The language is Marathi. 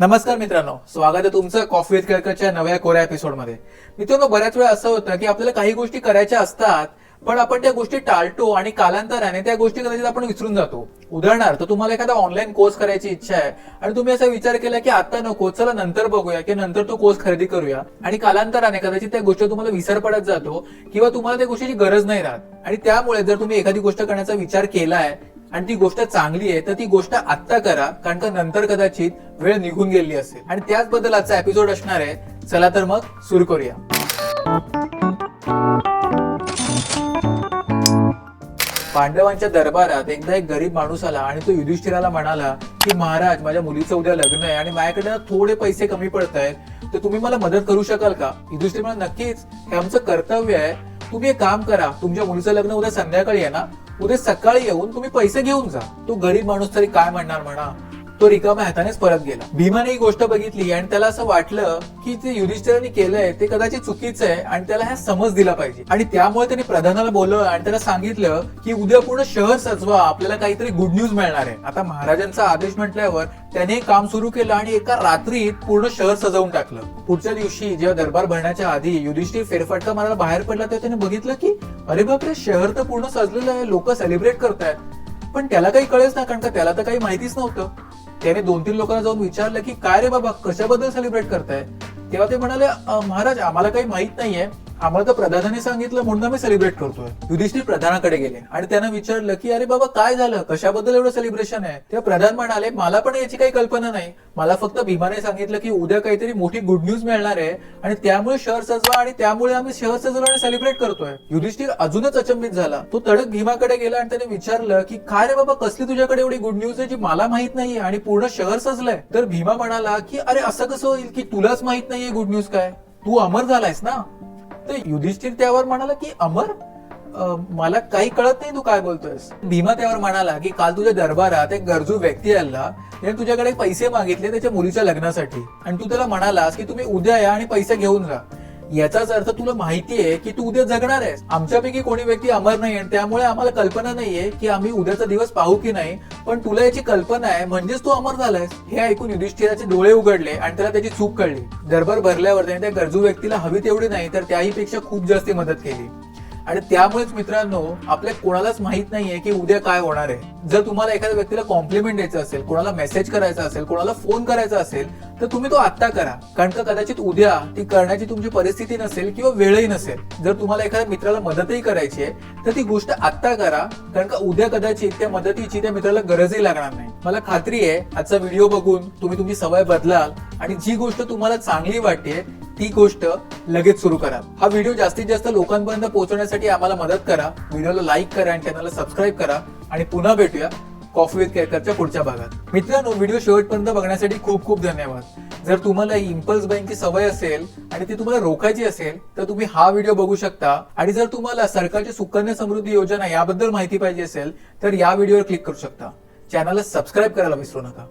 नमस्कार मित्रांनो स्वागत आहे तुमचं कॉफी विथ केळकरच्या नव्या कोऱ्या एपिसोडमध्ये मित्रांनो बऱ्याच वेळा असं होतं की आपल्याला काही गोष्टी करायच्या असतात पण आपण त्या गोष्टी टाळतो आणि कालांतराने त्या गोष्टी कदाचित आपण विसरून जातो. उदाहरणार्थ तुम्हाला एखादा ऑनलाईन कोर्स करायची इच्छा आहे आणि तुम्ही असा विचार केला की आता नको चला नंतर बघूया की नंतर तो कोर्स खरेदी करूया. आणि कालांतराने कदाचित त्या गोष्टी तुम्हाला विसर पडत जातो किंवा तुम्हाला त्या गोष्टीची गरज नाही राहत. आणि त्यामुळे जर तुम्ही एखादी गोष्ट करण्याचा विचार केलाय आणि ती गोष्ट चांगली आहे तर ती गोष्ट आत्ता करा कारण का नंतर कदाचित वेळ निघून गेली असेल. आणि त्याच बद्दल आजचा एपिसोड असणार आहे. चला तर मग सुरू करूया. पांडवांच्या दरबारात एकदा एक गरीब माणूस आला आणि तो युधिष्ठिराला म्हणाला की महाराज माझ्या मुलीचं उद्या लग्न आहे आणि माझ्याकडे थोडे पैसे कमी पडत आहेत तर तुम्ही मला मदत करू शकाल का? युधिष्ठिर म्हणा नक्कीच. हे आमचं कर्तव्य आहे. तुम्ही एक काम करा तुमच्या मुलीचं लग्न उद्या संध्याकाळी आहे ना उद्या सकाळी येऊन तुम्ही पैसे घेऊन जा. तो गरीब माणूस तरी काय म्हणणार म्हणा? तो रिकाम्या हातानेच परत गेला. भीमाने ही गोष्ट बघितली आणि त्याला असं वाटलं की जे युधिष्ठिरांनी केलंय ते कदाचित चुकीचं आहे आणि त्याला ह्या समज दिला पाहिजे. आणि त्यामुळे त्यांनी प्रधानाला बोलवलं आणि त्याला सांगितलं की उद्या पूर्ण शहर सजवा आपल्याला काहीतरी गुड न्यूज मिळणार आहे. आता महाराजांचा आदेश म्हटल्यावर त्याने काम सुरू केलं आणि एका रात्रीत पूर्ण शहर सजवून टाकलं. पुढच्या दिवशी जेव्हा दरबार भरण्याच्या आधी युधिष्ठिर फेरफटका मला बाहेर पडला तेव्हा त्याने बघितलं की अरे बापरे शहर तर पूर्ण सजलेलं आहे लोक सेलिब्रेट करतायत. पण त्याला काही कळेच ना कारण का त्याला तर काही माहितीच नव्हतं. त्याने दोन तीन लोकांना जाऊन विचारलं की काय रे बाबा कशाबद्दल सेलिब्रेट करताय? तेव्हा ते म्हणाले महाराज आम्हाला काही माहीत नाहीये. आम्हाला तर प्रधानाने सांगितलं म्हणून आम्ही सेलिब्रेट करतोय. युधिष्ठिर प्रधानाकडे गेले आणि त्यांना विचारलं की अरे बाबा काय झालं? कशाबद्दल एवढं सेलिब्रेशन आहे? तेव्हा प्रधान म्हणाले मला पण याची काही कल्पना नाही. मला फक्त भीमाने सांगितलं की उद्या काहीतरी मोठी गुड न्यूज मिळणार आहे आणि त्यामुळे शहर सजवा आणि त्यामुळे आम्ही शहर सजवलं आणि सेलिब्रेट करतोय. युधिष्ठिर अजूनच अचंबित झाला. तो तडक भीमाकडे गेला आणि त्याने विचारलं की काय रे बाबा कसली तुझ्याकडे एवढी गुड न्यूज आहे जी मला माहीत नाहीये आणि पूर्ण शहर सजलंय? तर भीमा म्हणाला की अरे असं कसं होईल की तुलाच माहीत नाहीये गुड न्यूज काय? तू अमर झालायस ना? तर युधिष्ठिर त्यावर म्हणाला की अमर मला काही कळत नाही तू काय बोलतोयस. भीमा त्यावर म्हणाला की काल तुझ्या दरबारात एक गरजू व्यक्ती आला. त्याने तुझ्याकडे पैसे मागितले त्याच्या मुलीच्या लग्नासाठी. आणि तू त्याला म्हणालास की तुम्ही उद्या या आणि पैसे घेऊन जा. याचाच अर्थ तुला माहिती आहे की तू उद्या जगणार आहेस. आमच्यापैकी कोणी व्यक्ती अमर नाही आणि त्यामुळे आम्हाला कल्पना नाहीये की आम्ही उद्याचा दिवस पाहू की नाही. पण तुला याची कल्पना आहे म्हणजेच तू अमर झालायस. हे ऐकून युधिष्ठिराचे डोळे उघडले आणि त्याला त्याची चूक कळली. दरबार भरल्यावर त्याने त्या गरजू व्यक्तीला हवी तेवढी नाही तर त्याही पेक्षा खूप जास्त मदत केली. आणि त्यामुळेच मित्रांनो आपल्या कोणालाच माहीत नाहीये की उद्या काय होणार आहे. जर तुम्हाला एखाद्या व्यक्तीला कॉम्प्लिमेंट द्यायचं असेल कोणाला मेसेज करायचा असेल कोणाला फोन करायचा असेल तर तुम्ही तो आत्ता करा. कारण का कदाचित उद्या ती करण्याची तुमची परिस्थिती नसेल किंवा वेळही नसेल. जर तुम्हाला एखाद्या मित्राला मदतही करायची आहे तर ती गोष्ट आत्ता करा. कारण का उद्या कदाचित त्या मदतीची त्या मित्राला गरजही लागणार नाही. मला खात्री आहे आजचा व्हिडिओ बघून तुम्ही तुमची सवय बदलाल आणि जी गोष्ट तुम्हाला चांगली वाटते ती गोष्ट लगेच सुरू करा. हा व्हिडिओ जास्तीत जास्त लोकांपर्यंत पोहोचवण्यासाठी आम्हाला मदत करा. व्हिडिओला लाईक करा आणि चॅनलला सबस्क्राईब करा. आणि पुन्हा भेटूया कॉफी विथ केअरकरच्या पुढच्या भागात. मित्रांनो व्हिडिओ शेवटपर्यंत बघण्यासाठी खूप खूप धन्यवाद. जर तुम्हाला इम्पल्स बँकची सवय असेल आणि ती तुम्हाला रोखायची असेल तर तुम्ही हा व्हिडिओ बघू शकता. आणि जर तुम्हाला सरकारची सुकन्या समृद्धी योजना याबद्दल माहिती पाहिजे असेल तर या व्हिडिओवर क्लिक करू शकता. चॅनलला सबस्क्राईब करायला विसरू नका.